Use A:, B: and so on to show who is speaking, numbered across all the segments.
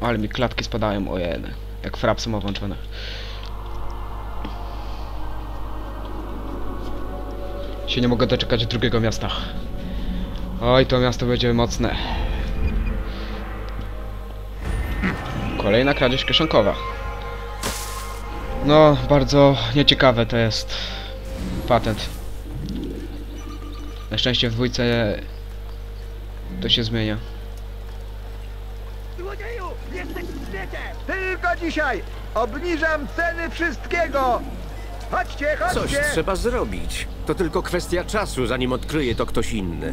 A: Ale mi klatki spadają, ojej. Jak frapsy ma włączone. Się nie mogę doczekać drugiego miasta. Oj, to miasto będzie mocne. Kolejna kradzież kieszonkowa. No, bardzo nieciekawe to jest patent. Na szczęście w dwójce to się zmienia.
B: Złodzieju! Jesteś w świecie! Tylko dzisiaj! Obniżam ceny wszystkiego! Chodźcie,
C: Coś
B: chodźcie!
C: trzeba zrobić. To tylko kwestia czasu, zanim odkryje to ktoś inny.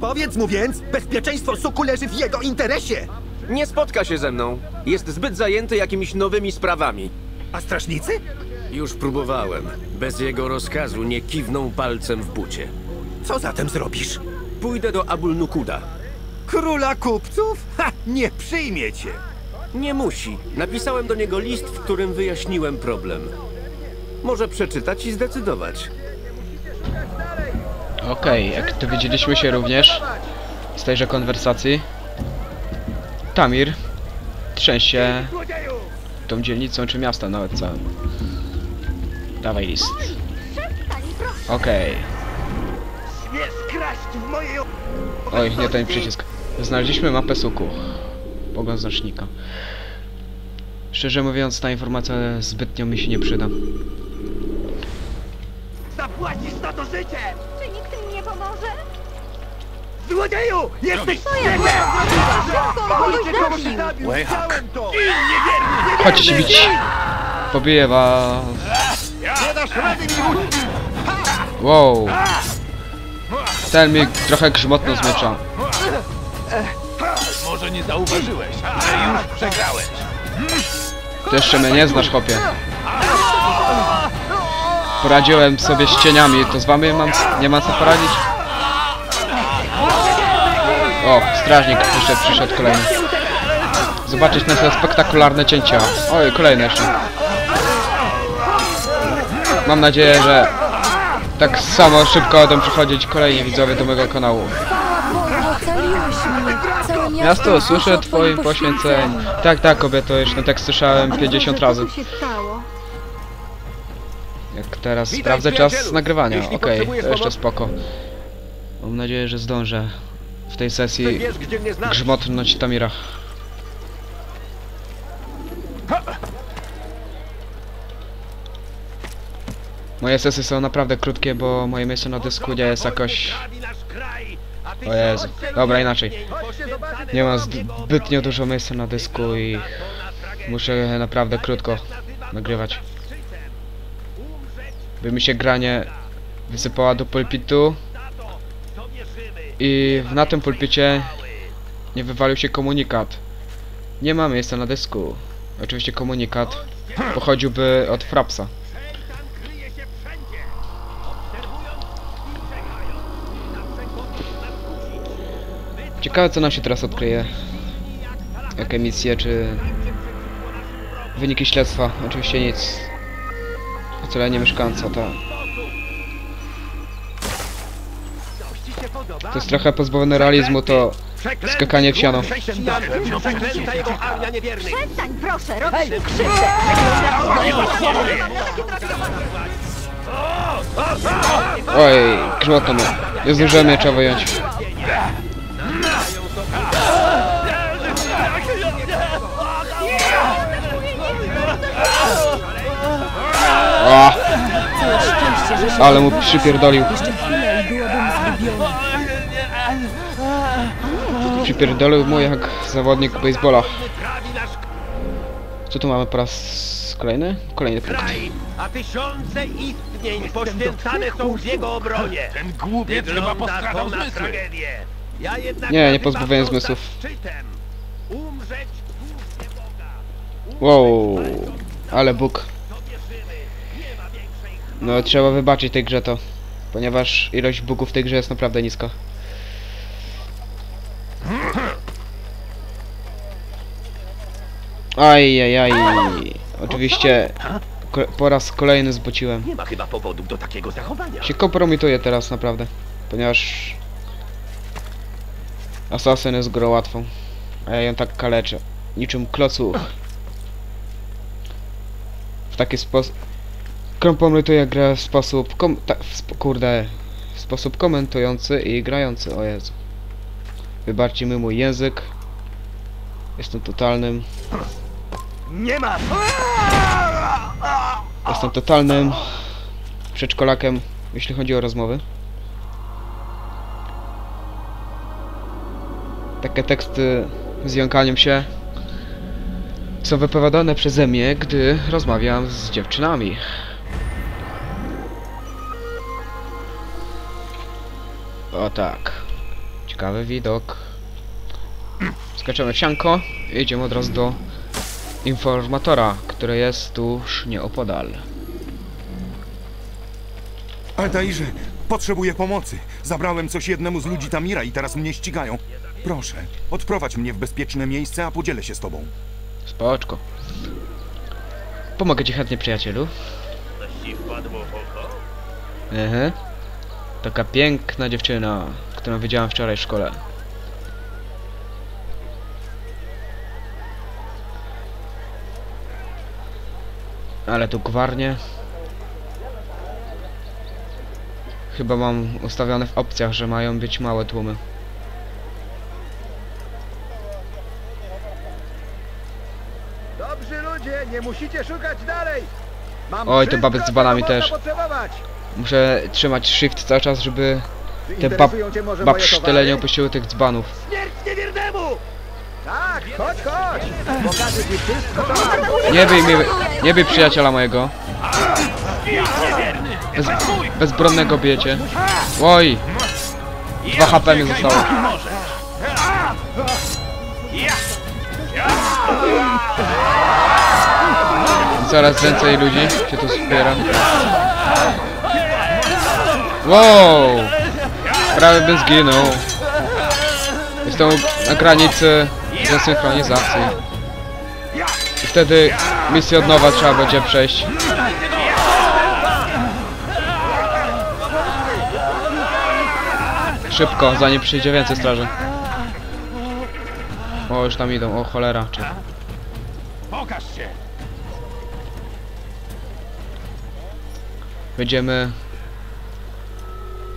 D: Powiedz mu więc, bezpieczeństwo suku leży w jego interesie!
C: Nie spotka się ze mną. Jest zbyt zajęty jakimiś nowymi sprawami.
D: A strażnicy?
C: Już próbowałem. Bez jego rozkazu nie kiwnął palcem w bucie.
D: Co zatem zrobisz?
C: Pójdę do Abul Nukuda.
D: Króla kupców? Ha! Nie przyjmie cię!
C: Nie musi. Napisałem do niego list, w którym wyjaśniłem problem. Może przeczytać i zdecydować.
A: Okej, jak dowiedzieliśmy się również z tejże konwersacji, Tamir trzęsie tą dzielnicą czy miastem nawet całym. Dawaj list. Okej. Oj, nie ten przycisk. Znaleźliśmy mapę suku. Pogląd znacznika. Szczerze mówiąc, ta informacja zbytnio mi się nie przyda.
B: Zapłacisz za to życie!
E: Czy nikt mi nie pomoże?
B: Złodzieju! Jesteś?
E: Szybko,
B: Widzicie, kogoś
E: kogoś zabił!
B: zabił! Widziałem to!
A: Chodźcie się bić! Pobiję was!
B: Nie dasz rady mi uciec!
A: Wow! Ten mi trochę grzmotno zmiecza.
F: Może nie zauważyłeś, ale już przegrałeś.
A: Ty jeszcze mnie nie znasz, chłopie. Poradziłem sobie z cieniami, to z wami mam, nie mam co poradzić? O, strażnik jeszcze przyszedł kolejny. Zobaczyć na te spektakularne cięcia. Oj, kolejny jeszcze. Mam nadzieję, że tak samo szybko będą przychodzić kolejni widzowie do mojego kanału.
E: Ocaliłeś mnie. Całe
A: Miasto, słyszę
E: otoczyło
A: twoim poświęceń. Tak, tak, kobieto, już ten tekst słyszałem 50 razy.
E: Co się stało?
A: Jak teraz
C: Witaj,
A: sprawdzę czas
C: przyjacielu.
A: nagrywania.
C: Jeśli
A: Okej,
C: potrzebujesz
A: to jeszcze
C: pomocy-
A: spoko. Mam nadzieję, że zdążę w tej
C: Ty
A: sesji
C: wiesz, gdzie mnie
A: grzmotnąć Tamira. Moje sesje są naprawdę krótkie, bo moje miejsce na dysku nie jest jakoś... O Jezu. Dobra, inaczej. Nie mam zbytnio dużo miejsca na dysku i muszę naprawdę krótko nagrywać. By mi się granie wysypała do pulpitu i na tym pulpicie nie wywalił się komunikat. Nie ma miejsca na dysku. Oczywiście komunikat pochodziłby od Frapsa. Ciekawe co nam się teraz odkryje. Jakie misje, czy wyniki śledztwa. Oczywiście nic. Ocalenie mieszkańca, to... To jest trochę pozbawione realizmu, to skakanie w siano.
C: Armia niewiernych.
E: Przestań, proszę, robisz krzywdę!
A: Oj, grzmotno mnie. Nie zdążyłem miecza wyjąć. O! Ale mu przypierdolił.
E: Jeszcze chwilę i byłabym zgubiona.
A: Przypierdolił mu jak zawodnik baseballa. Co tu mamy po raz kolejny? Kolejny punkt.
G: kraj, a tysiące istnień poświęcane są w jego obronie.
F: Ten głupiec chyba
G: Wygląda
F: postradał
G: to na
F: zmysły.
G: tragedię. Ja jednak
A: Nie, nie
G: nazywam to
A: zmysłów.
G: zaszczytem. Umrzeć w Boga.
A: Wow, ale Bóg. No trzeba wybaczyć tej grze to, ponieważ ilość bugów w tej grze jest naprawdę niska. Aj, aj, aj. Oczywiście po raz kolejny zbociłem.
G: Nie ma chyba powodów do takiego zachowania.
A: Się kompromituję teraz naprawdę, ponieważ Assassin jest grą łatwą, a ja ją tak kaleczę. niczym klocuch. W taki sposób... Kompromituje grę w sposób... Kom ta, w kurde... W sposób komentujący i grający, o Jezu. Wybaczcie mi mój język. Jestem totalnym...
G: Nie ma!
A: Jestem totalnym... Przedszkolakiem, jeśli chodzi o rozmowy. Takie teksty z jąkaniem się są wypowiadane przeze mnie, gdy rozmawiam z dziewczynami. O tak. Ciekawy widok. Skaczemy w sianko i idziemy od razu do informatora, który jest tuż nieopodal.
H: Altairze, potrzebuję pomocy. Zabrałem coś jednemu z ludzi Tamira i teraz mnie ścigają. Proszę, odprowadź mnie w bezpieczne miejsce, a podzielę się z tobą.
A: Spoczko. Pomogę ci chętnie, przyjacielu.
G: Ci wpadło w oko?
A: Mhm. Taka piękna dziewczyna, którą widziałem wczoraj w szkole. Ale tu gwarnie. Chyba mam ustawione w opcjach, że mają być małe tłumy.
B: Dobrzy ludzie, nie musicie szukać dalej. Mam
A: Oj, te baby z
B: można
A: też. Muszę trzymać shift cały czas, żeby te bab
B: towary?
A: nie opuściły tych dzbanów.
B: Tak, chodź, chodź. Pokażę ci wszystko, co mam.
A: Nie bij, mi, nie bij przyjaciela mojego. Bez, bezbronnego bijecie. Oj! 2 HP mi zostało. Coraz więcej ludzi się tu zbiera. Wow! Prawie bym zginął. Jestem na granicy desynchronizacji. I wtedy misję od nowa trzeba będzie przejść. Szybko, zanim przyjdzie więcej straży. O, już tam idą, o cholera.
F: Pokaż się!
A: Będziemy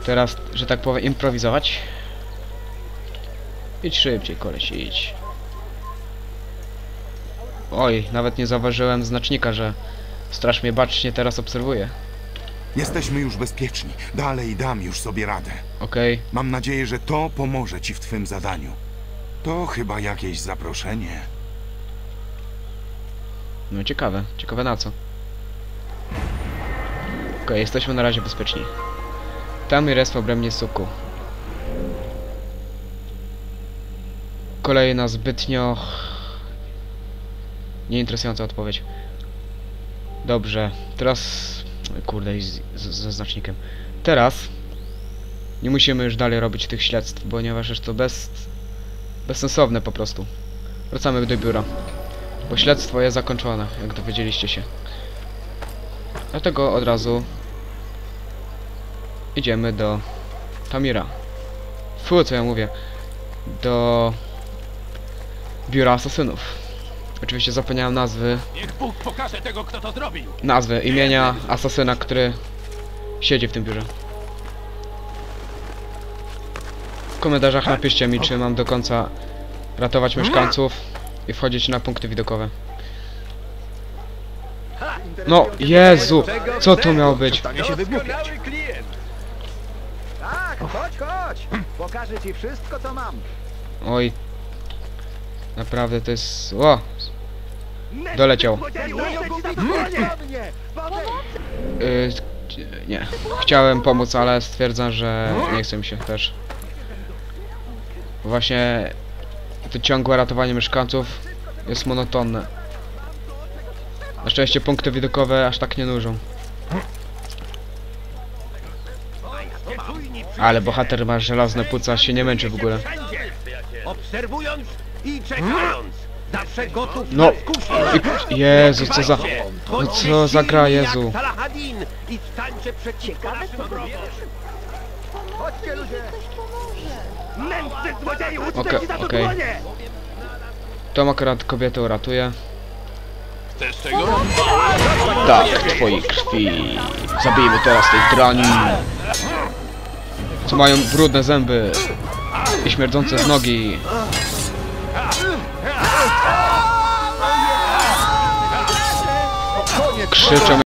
A: teraz, że tak powiem, improwizować. Idź szybciej, koleś, idź. Oj, nawet nie zauważyłem znacznika, że straż mnie bacznie teraz obserwuje.
H: Jesteśmy już bezpieczni. Dalej dam już sobie radę.
A: Okej,
H: Mam nadzieję, że to pomoże ci w twym zadaniu. To chyba jakieś zaproszenie.
A: no ciekawe, ciekawe na co. Okej, jesteśmy na razie bezpieczni. Tam i res w obrębie suku. Kolejna zbytnio... Nieinteresująca odpowiedź. Dobrze, teraz... Kurde, z, z, ze znacznikiem. Teraz... Nie musimy już dalej robić tych śledztw, ponieważ jest to bez... Bezsensowne po prostu. Wracamy do biura. Bo śledztwo jest zakończone, jak dowiedzieliście się. Dlatego od razu idziemy do Tamira. Fu, co ja mówię. Do biura asasynów. Oczywiście zapomniałem nazwy,
F: Niech Bóg pokaże tego, kto to zrobił!
A: nazwy, imienia asasyna, który siedzi w tym biurze. W komentarzach napiszcie mi, czy mam do końca ratować mieszkańców i wchodzić na punkty widokowe. No, Jezu, co to miało być?
G: Doskonały klient!
B: Tak, chodź, chodź. Pokażę ci wszystko, co mam.
A: Oj. Naprawdę to jest... O! Doleciał. Yy, nie. Chciałem pomóc, ale stwierdzam, że nie chce mi się też. Właśnie to ciągłe ratowanie mieszkańców jest monotonne. Na szczęście punkty widokowe aż tak nie nużą. Ale bohater ma żelazne płuca, się nie męczy w ogóle.
G: Obserwując i czekając! Zawsze gotów
A: No. I- Jezu, co za... No co za gra, Jezu. Okej,
G: to
A: okej.
G: dłonie!
A: Tom akurat kobietę uratuje.
F: Chcesz czego?
A: Tak, twojej krwi. Zabijmy teraz tej drani. Co mają brudne zęby. I śmierdzące z nogi. Krzyczą